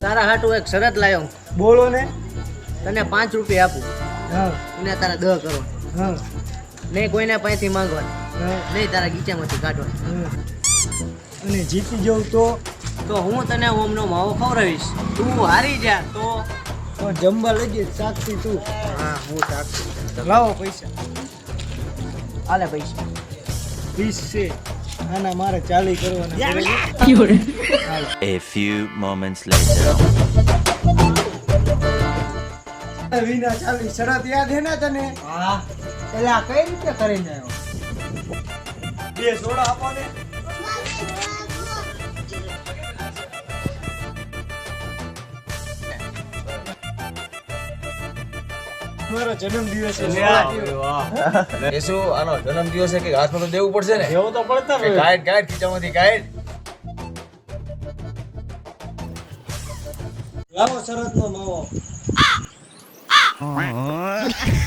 તારા હાટું એક શરત લાયો. બોલો ને. તને પાંચ રૂપિયા આપું. અને તારા દહ કરો નહીં કોઈના પાસેથી માંગવાનું. નહીં તારા ગીચામાંથી કાઢવા અને જીતી જાઉં તો? તો હું તને ઓમનો માવો ખવડાવીશ. તું હારી જા તો. જમવા લઈ સાક્ષી તું. હા હું સાક્ષી લાવો પૈસા. હાલે પૈસા. વીસ છે. આના મારે ચાલી કરવાના. A few moments later. વિના ચાલી શરત યાદ હે ને તને? હા. પેલા કઈ રીતે કરીને આવ્યો? બે સોડા આપો ને મારો જન્મદિવસ છે. એ શું આનો જન્મદિવસ છે કે હાથમાં તો દેવું પડશે ને? એવું તો પડતા કે ખીચામાંથી કાઢ લાવો સરસ નો માવો